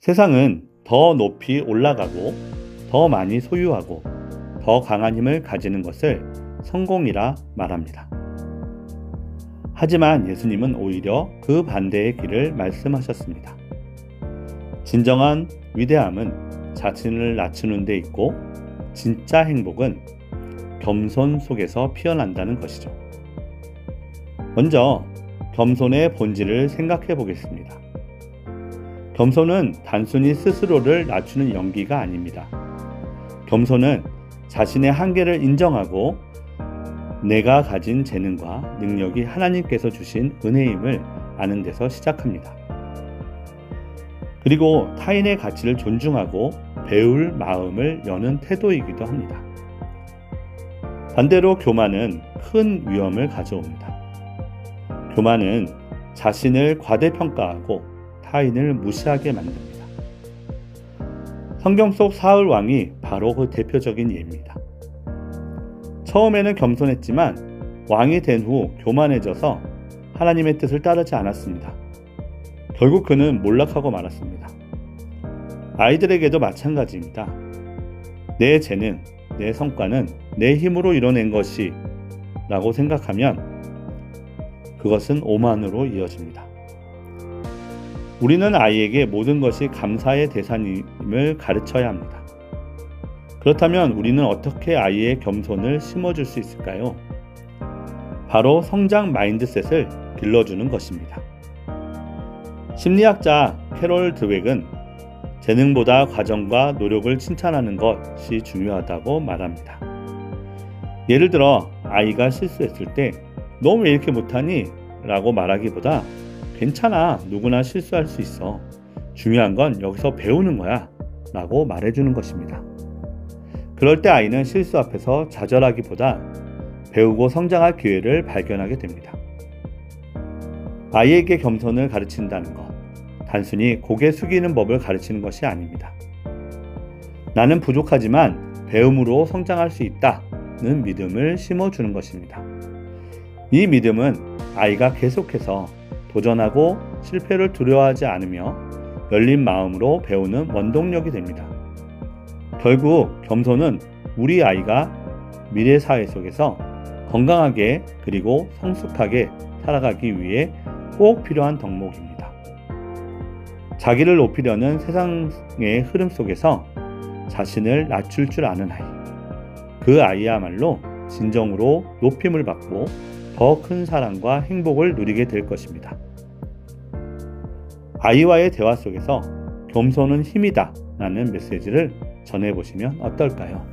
세상은 더 높이 올라가고 더 많이 소유하고 더 강한 힘을 가지는 것을 성공이라 말합니다. 하지만 예수님은 오히려 그 반대의 길을 말씀하셨습니다. 진정한 위대함은 자신을 낮추는 데 있고 진짜 행복은 겸손 속에서 피어난다는 것이죠. 먼저 겸손의 본질을 생각해 보겠습니다. 겸손은 단순히 스스로를 낮추는 연기가 아닙니다. 겸손은 자신의 한계를 인정하고 내가 가진 재능과 능력이 하나님께서 주신 은혜임을 아는 데서 시작합니다. 그리고 타인의 가치를 존중하고 배울 마음을 여는 태도이기도 합니다. 반대로 교만은 큰 위험을 가져옵니다. 교만은 자신을 과대평가하고 타인을 무시하게 만듭니다. 성경 속 사울 왕이 바로 그 대표적인 예입니다. 처음에는 겸손했지만 왕이 된 후 교만해져서 하나님의 뜻을 따르지 않았습니다. 결국 그는 몰락하고 말았습니다. 아이들에게도 마찬가지입니다. 내 재능, 내 성과는 내 힘으로 이뤄낸 것이 라고 생각하면 그것은 오만으로 이어집니다. 우리는 아이에게 모든 것이 감사의 대상임을 가르쳐야 합니다. 그렇다면 우리는 어떻게 아이의 겸손을 심어줄 수 있을까요? 바로 성장 마인드셋을 길러주는 것입니다. 심리학자 캐롤 드웩은 재능보다 과정과 노력을 칭찬하는 것이 중요하다고 말합니다. 예를 들어 아이가 실수했을 때 너 왜 이렇게 못하니? 라고 말하기보다 괜찮아. 누구나 실수할 수 있어. 중요한 건 여기서 배우는 거야. 라고 말해주는 것입니다. 그럴 때 아이는 실수 앞에서 좌절하기보다 배우고 성장할 기회를 발견하게 됩니다. 아이에게 겸손을 가르친다는 것, 단순히 고개 숙이는 법을 가르치는 것이 아닙니다. 나는 부족하지만 배움으로 성장할 수 있다는 믿음을 심어주는 것입니다. 이 믿음은 아이가 계속해서 도전하고 실패를 두려워하지 않으며 열린 마음으로 배우는 원동력이 됩니다. 결국 겸손은 우리 아이가 미래 사회 속에서 건강하게 그리고 성숙하게 살아가기 위해 꼭 필요한 덕목입니다. 자기를 높이려는 세상의 흐름 속에서 자신을 낮출 줄 아는 아이. 그 아이야말로 진정으로 높임을 받고 더 큰 사랑과 행복을 누리게 될 것입니다. 아이와의 대화 속에서 겸손은 힘이다 라는 메시지를 전해보시면 어떨까요?